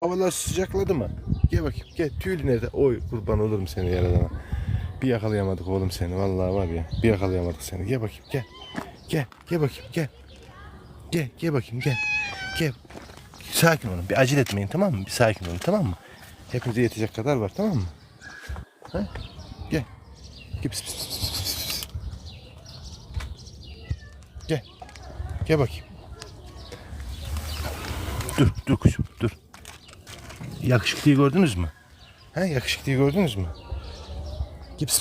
Havalar sıcakladı mı? Gel bakayım gel tüylü nerede? Oy kurban olurum seni yaradana. Bir yakalayamadık oğlum seni vallahi var ya. Bir yakalayamadık seni. Gel bakayım gel. Gel gel bakayım gel. Gel gel bakayım gel. Gel. Sakin olun. Bir acele etmeyin tamam mı? Bir sakin olun tamam mı? Hepinize yetecek kadar var tamam mı? Ha? Gel. Gel. Pis, pis, pis, pis, pis. Gel. Gel bakayım. Dur, dur kuşum, dur. Yakışıklıyı gördünüz mü? Ha, yakışıklıyı gördünüz mü? Pis,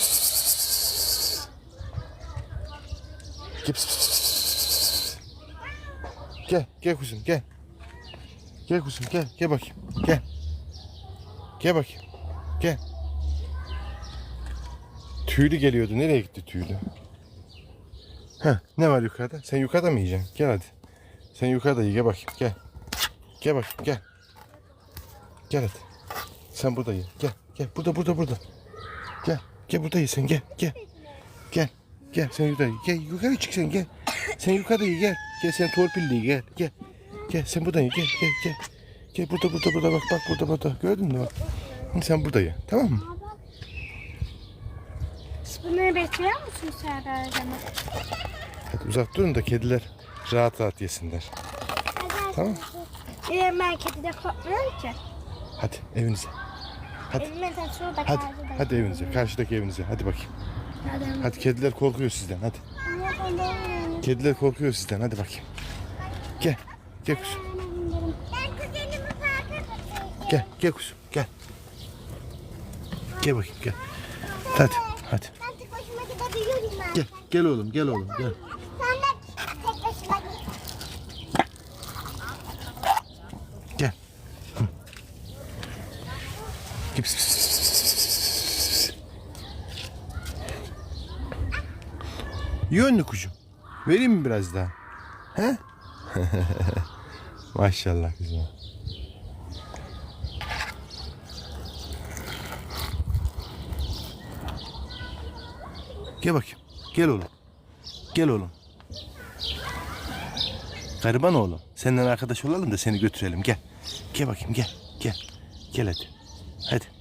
pis. Gel. Gel, kuzum, gel. Gel kuzum, gel, gel bakayım. Gel. Gel bakayım. Gel. Tüylü geliyordu. Nereye gitti tüylü? Heh, ne var yukarıda? Sen yukarıda mı yiyeceksin? Gel hadi. Sen yukarıda ye. Gel bakayım. Gel. Gel bakayım. Gel. Gel hadi. Sen burada ye. Gel. Gel. Burada burada burada. Gel. Gel burada ye sen. Gel. Gel. Gel. Gel. Sen yukarıda ye. Gel. Yukarı çık sen. Gel. Sen yukarıda ye. Gel. Gel sen torpilli ye. Gel. Gel. Gel. Sen burada ye. Gel. Gel. Gel. Gel burada burada burada bak bak burada burada. Gördün mü bak. Sen burada ye. Tamam mı? Siz bunları bekliyor musunuz Serdar Hocam'a? Hadi uzak durun da kediler rahat rahat yesinler. Tamam. Ee, ben kedide korkmuyorum ki. Hadi evinize. Hadi. Evime de şurada Hadi. karşıda. Hadi evinize. Karşıdaki evinize. Hadi bakayım. Hadi. Hadi kediler korkuyor sizden. Hadi. Kediler korkuyor sizden. Hadi bakayım. Gel. Gel kuzum. Ben kuzenimi parka götüreceğim. Gel. Gel kuzum. Gel. Gel bakayım gel. Hadi. Hadi. Tek başıma gidebiliyorum ben. Gel. Gel oğlum. Gel oğlum. Gel. Sen de tek başıma git. Gel. Hı. Gel. Pis, pis. Vereyim mi biraz daha? He? Maşallah kızım. Gel bakayım. Gel oğlum. Gel oğlum. Gariban oğlum. Senden arkadaş olalım da seni götürelim. Gel. Gel bakayım gel. Gel. Gel. Hadi. Hadi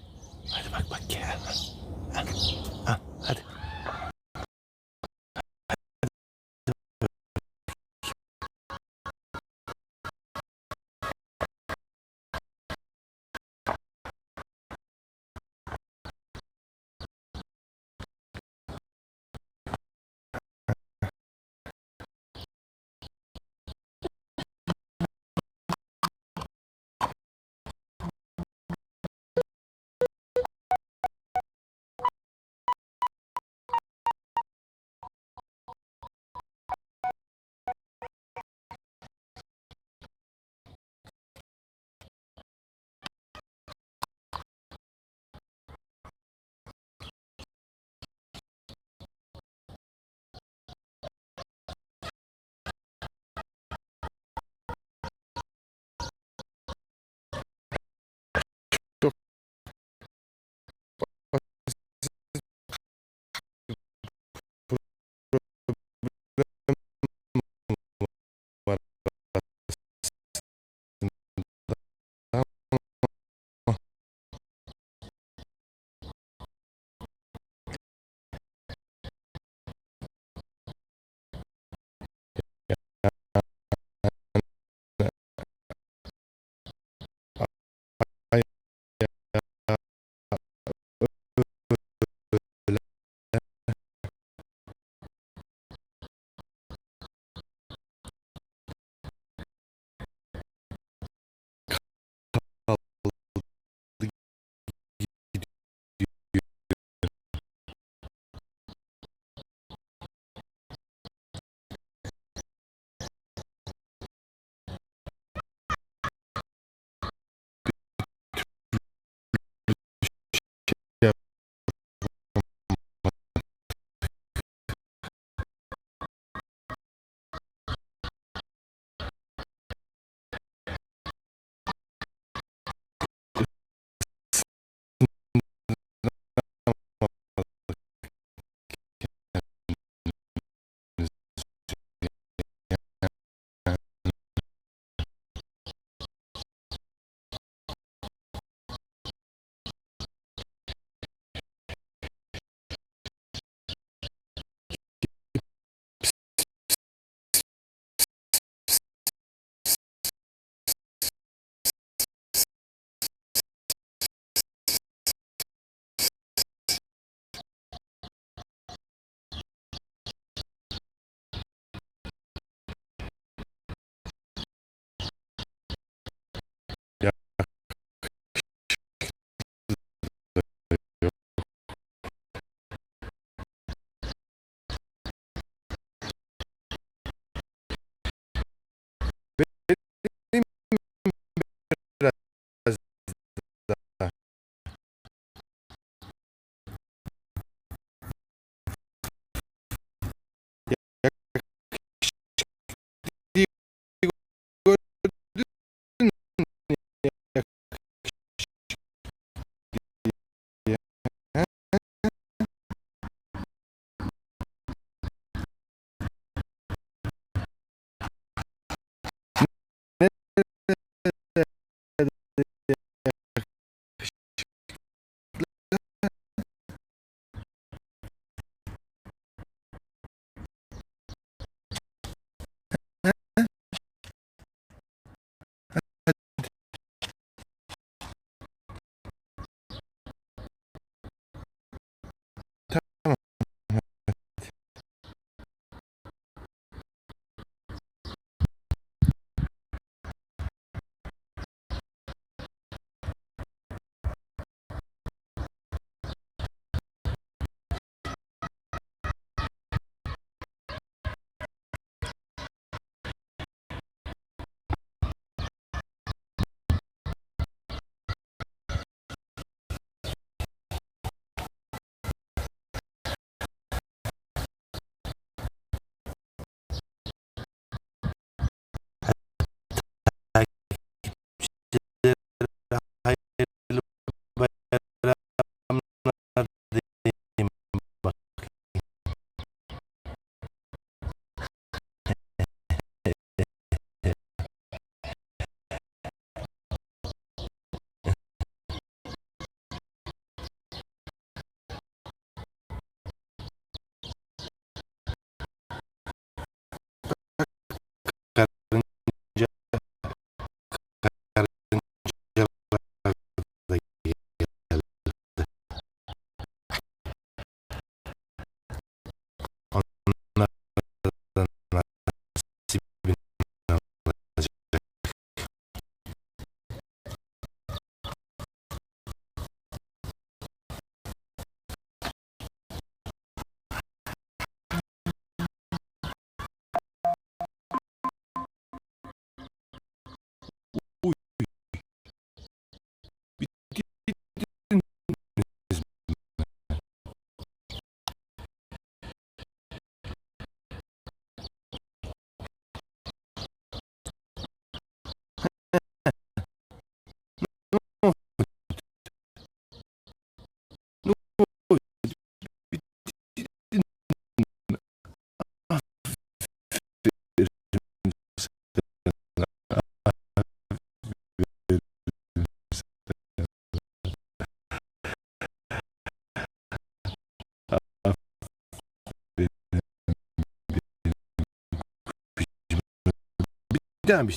daha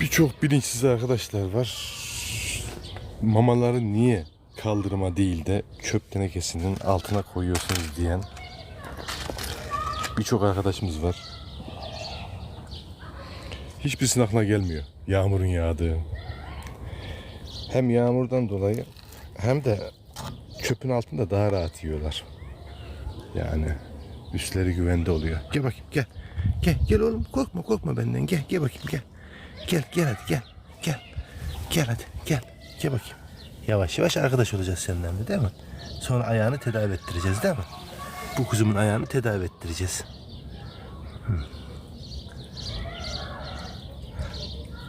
Birçok bilinçsiz arkadaşlar var. Mamaları niye kaldırıma değil de çöp tenekesinin altına koyuyorsunuz diyen birçok arkadaşımız var. Hiçbirisinin aklına gelmiyor. Yağmurun yağdığı. Hem yağmurdan dolayı hem de çöpün altında daha rahat yiyorlar. Yani üstleri güvende oluyor. Gel bakayım gel. Gel gel oğlum korkma korkma benden gel gel bakayım gel. Gel gel hadi gel. Gel. Gel hadi gel. Gel bakayım. Yavaş yavaş arkadaş olacağız seninle değil mi? Sonra ayağını tedavi ettireceğiz değil mi? Bu kuzumun ayağını tedavi ettireceğiz. Hı.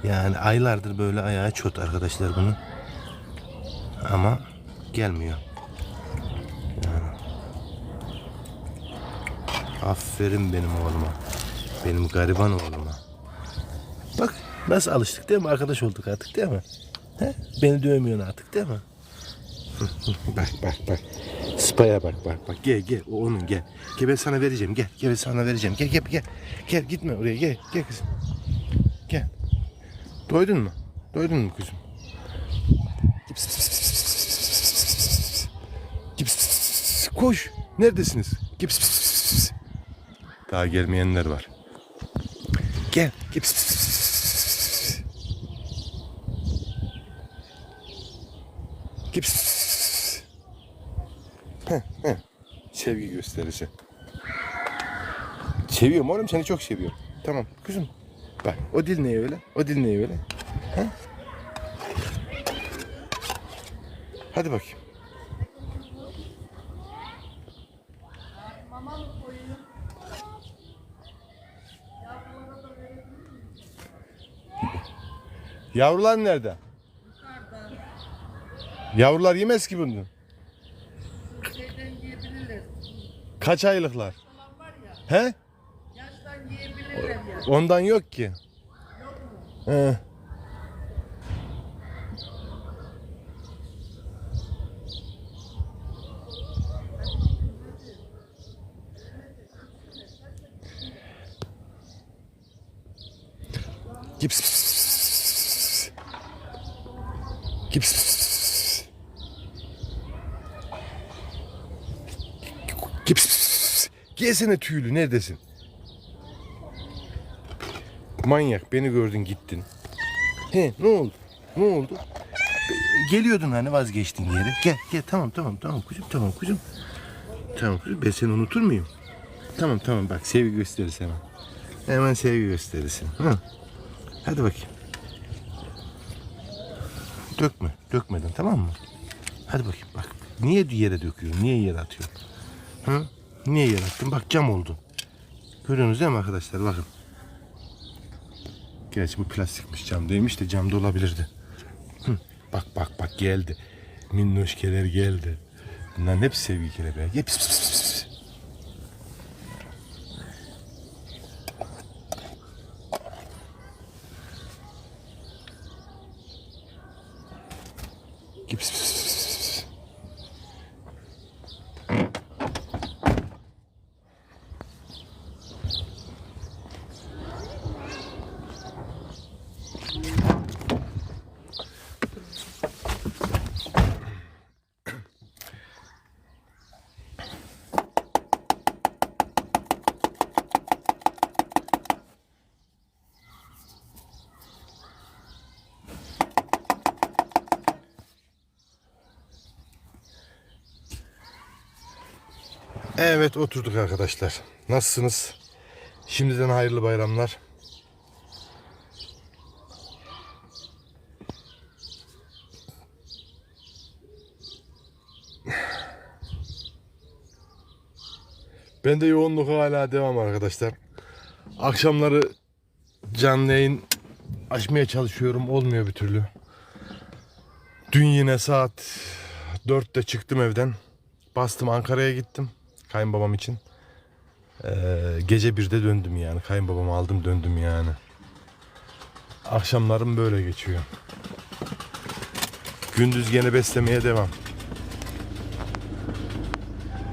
Yani aylardır böyle ayağı çot arkadaşlar bunun. Ama gelmiyor. Yani. Aferin benim oğluma. Benim gariban oğluma. Nasıl alıştık değil mi? Arkadaş olduk artık değil mi? He? Beni dövmüyorsun artık değil mi? bak bak bak. Spaya bak bak bak. Gel gel. O onun gel. Gel ben sana vereceğim. Gel. Gel ben sana vereceğim. Gel gel gel. Gel gitme oraya. Gel. Gel kızım. Gel. Doydun mu? Doydun mu kızım? Gips, pis. Koş. Neredesiniz? Gips, pis, pis, pis, pis. Daha gelmeyenler var. Gel. Gips, pis, pis, pis, pis, pis. Gips, pis, pis, pis. Heh, heh. Sevgi gösterisi. Seviyorum oğlum seni çok seviyorum. Tamam kızım. Bak o dil ne öyle? O dil ne öyle? Ha? Hadi bakayım. Yavrular nerede? Yavrular yemez ki bunu. Şeyden yiyebilirler. Kaç aylıklar? Falan var ya, He? yaştan yiyebilirler ya. Ondan yok ki. He. Gips. Gips. Gips. Gelsene tüylü neredesin? Manyak beni gördün gittin. He ne oldu? Ne oldu? geliyordun hani vazgeçtin yere. Gel gel tamam tamam tamam kuzum tamam kuzum. Tamam kuzum ben seni unutur muyum? Tamam tamam bak sevgi gösterisi hemen. Hemen sevgi gösterisi. Hı. Hadi bakayım. Dökme. Dökmeden tamam mı? Hadi bakayım bak. Niye yere döküyorsun? Niye yere atıyorsun? Hı? Niye yere attın? Bak cam oldu. Görüyorsunuz değil mi arkadaşlar? Bakın. Gerçi bu plastikmiş cam değilmiş de cam da olabilirdi. Hı. Bak bak bak geldi. Minnoşkeler geldi. Bunların hepsi sevgi kelebeği. Hep pis, pis, pis, pis, pis. Gel, pis, pis, pis, pis, pis. Evet oturduk arkadaşlar. Nasılsınız? Şimdiden hayırlı bayramlar. Bende yoğunluk hala devam arkadaşlar. Akşamları canlı yayın açmaya çalışıyorum. Olmuyor bir türlü. Dün yine saat 4'te çıktım evden. Bastım Ankara'ya gittim. Kayınbabam için. Ee, gece birde döndüm yani. Kayınbabamı aldım döndüm yani. Akşamlarım böyle geçiyor. Gündüz gene beslemeye devam.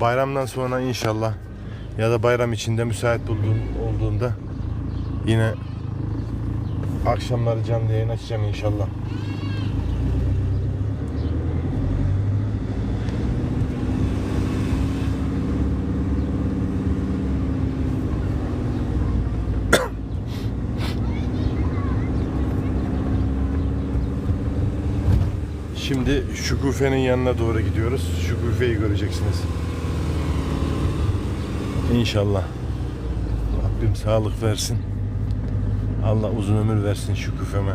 Bayramdan sonra inşallah ya da bayram içinde müsait bulduğum olduğunda yine akşamları canlı yayın açacağım inşallah. Şimdi Şükufe'nin yanına doğru gidiyoruz. Şükufe'yi göreceksiniz. İnşallah. Rabbim sağlık versin. Allah uzun ömür versin Şükufe'me.